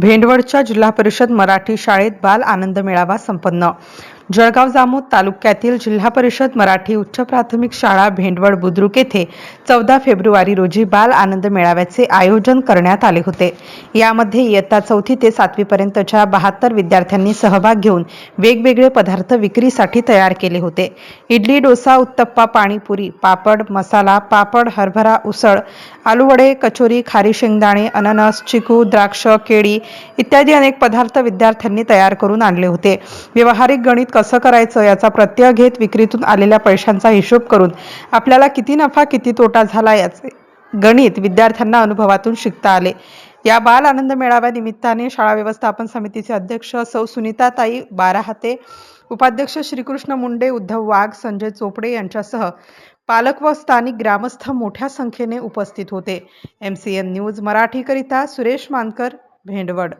भेंडवडच्या जिल्हा परिषद मराठी शाळेत बाल आनंद मेळावा संपन्न. जळगाव जामोद तालुक्यातील जिल्हा परिषद मराठी उच्च प्राथमिक शाळा भेंडवड बुद्रुक येथे चौदा फेब्रुवारी रोजी बाल आनंद मेळाव्याचे आयोजन करण्यात आले होते. यामध्ये इयत्ता चौथी ते सातवीपर्यंतच्या बहात्तर विद्यार्थ्यांनी सहभाग घेऊन वेगवेगळे पदार्थ विक्रीसाठी तयार केले होते. इडली डोसा उत्तप्पा पाणीपुरी पापड मसाला पापड हरभरा उसळ आलूवडे कचोरी खारी शेंगदाणे अननस चिकू द्राक्ष केळी इत्यादी अनेक पदार्थ विद्यार्थ्यांनी तयार करून आणले होते. व्यवहारिक गणित कसं करायचं याचा प्रत्यय घेत विक्रीतून आलेल्या पैशांचा हिशोब करून आपल्याला किती नफा किती तोटा झाला याचे गणित विद्यार्थ्यांना अनुभवातून शिकता आले. या बाल आनंद मेळाव्या निमित्ताने शाळा व्यवस्थापन समितीचे अध्यक्ष सौ सुनीताताई बाराहाते उपाध्यक्ष श्रीकृष्ण मुंडे उद्धव वाघ संजय चोपडे यांच्यासह पालक व स्थानिक ग्रामस्थ मोठ्या संख्येने उपस्थित होते. एम सी एन न्यूज मराठीकरिता सुरेश मानकर भेंडवड.